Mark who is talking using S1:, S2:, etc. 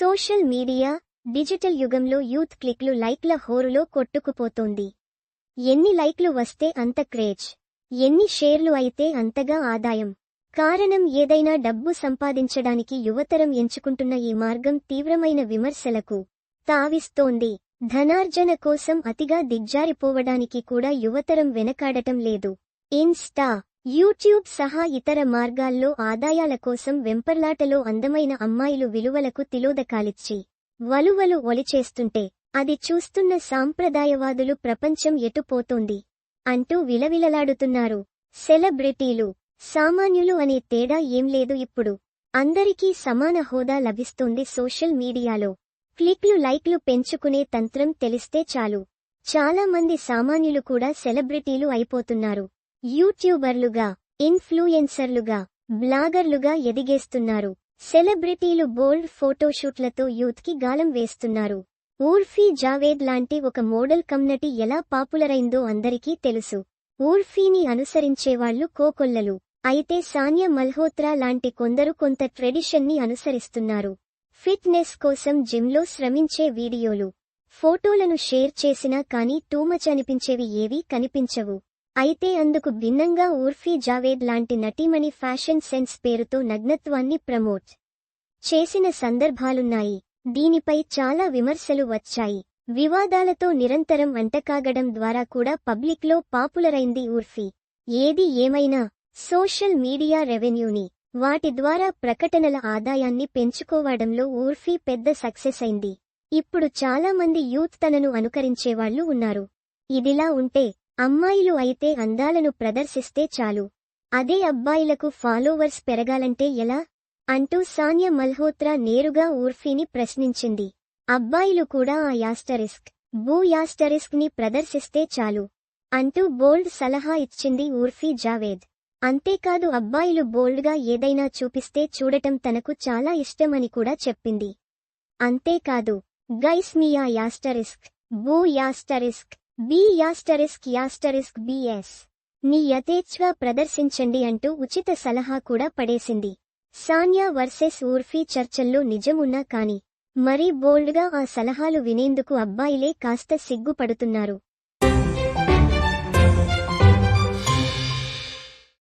S1: Social media digital యుగంలో youth క్లిక్లు లైక్ల హోరులో కొట్టుకుపోతోంది. ఎన్ని లైక్లు వస్తే అంత క్రేజ్. ఎన్ని షేర్లు అయితే అంతగా ఆదాయం. కారణం ఏదైనా డబ్బు సంపాదించడానికి యువతరం ఎంచుకుంటున్న ఈ మార్గం తీవ్రమైన విమర్శలకు తావిస్తోంది. ధనార్జన కోసం అతిగా దిగ్జారిపోవడానికి కూడా యువతరం వెనకాడటం లేదు. ఇన్స్టా యూట్యూబ్ సహా ఇతర మార్గాల్లో ఆదాయాల కోసం వెంపర్లాటలో అందమైన అమ్మాయిలు విలువలకు తిలోదకాలిచ్చి వలువలు ఒలిచేస్తుంటే అది చూస్తున్న సాంప్రదాయవాదులు ప్రపంచం ఎటుపోతోంది అంటూ విలవిలలాడుతున్నారు. సెలబ్రిటీలు సామాన్యులు అనే తేడా ఏం లేదు ఇప్పుడు. అందరికీ సమాన హోదా లభిస్తోంది సోషల్ మీడియాలో. క్లిక్లు లైక్లు పెంచుకునే తంత్రం తెలిస్తే చాలు. చాలామంది సామాన్యులు కూడా సెలబ్రిటీలు అయిపోతున్నారు. యూట్యూబర్లుగా ఇన్ఫ్లూయెన్సర్లుగా బ్లాగర్లుగా ఎదిగేస్తున్నారు. సెలబ్రిటీలు బోల్డ్ ఫోటోషూట్లతో యూత్కి గాలం వేస్తున్నారు. ఊర్ఫీ జావేద్ లాంటి ఒక మోడల్ కమ్నటి ఎలా పాపులరైందో అందరికీ తెలుసు. ఊర్ఫీని అనుసరించేవాళ్ళు కోకొల్లలు. అయితే సానియా మల్హోత్రా లాంటి కొందరు కొంత ట్రెడిషన్ని అనుసరిస్తున్నారు. ఫిట్నెస్ కోసం జిమ్లో శ్రమించే వీడియోలు. ఫోటోలను షేర్ చేసినా కానీ టూమచ్ అనిపించేవి ఏవీ కనిపించవు. అయితే అందుకు భిన్నంగా ఊర్ఫీ జావేద్ లాంటి నటీమణి ఫ్యాషన్ సెన్స్ పేరుతో నగ్నత్వాన్ని ప్రమోట్ చేసిన సందర్భాలున్నాయి. దీనిపై చాలా విమర్శలు వచ్చాయి. వివాదాలతో నిరంతరం అంటకాగడం ద్వారా కూడా పబ్లిక్లో పాపులరైంది ఊర్ఫీ. ఏది ఏమైనా సోషల్ మీడియా రెవెన్యూని వాటి ద్వారా ప్రకటనల ఆదాయాన్ని పెంచుకోవడంలో ఊర్ఫీ పెద్ద సక్సెస్ అయింది. ఇప్పుడు చాలా మంది యూత్ తనను అనుకరించేవాళ్ళు ఉన్నారు. ఇదిలా ఉంటే అమ్మాయిలు అయితే అందాలను ప్రదర్శిస్తే చాలు. అదే అబ్బాయిలకు ఫాలోవర్స్ పెరగాలంటే ఎలా? అంటూ సానియా మల్హోత్రా నేరుగా ఊర్ఫీని ప్రశ్నించింది. అబ్బాయిలు కూడా ఆ యాస్టరిస్క్ బూ యాస్టరిస్క్ని ప్రదర్శిస్తే చాలు. అంటూ బోల్డ్ సలహా ఇచ్చింది ఊర్ఫీ జావేద్. అంతేకాదు అబ్బాయిలు బోల్డ్గా ఏదైనా చూపిస్తే చూడటం తనకు చాలా ఇష్టమని కూడా చెప్పింది. అంతేకాదు గైస్ మీ ఆ యాస్టరిస్క్ బూ యాస్టరిస్క్ బి యాస్టరిస్క్ యాస్టరిస్క్ బిఎస్ని యథేచ్ఛగా ప్రదర్శించండి అంటూ ఉచిత సలహా కూడా పడేసింది. సాన్యా వర్సెస్ ఊర్ఫీ చర్చల్లో నిజమున్నా కాని మరీ బోల్డ్గా ఆ సలహాలు వినేందుకు అబ్బాయిలే కాస్త సిగ్గుపడుతున్నారు.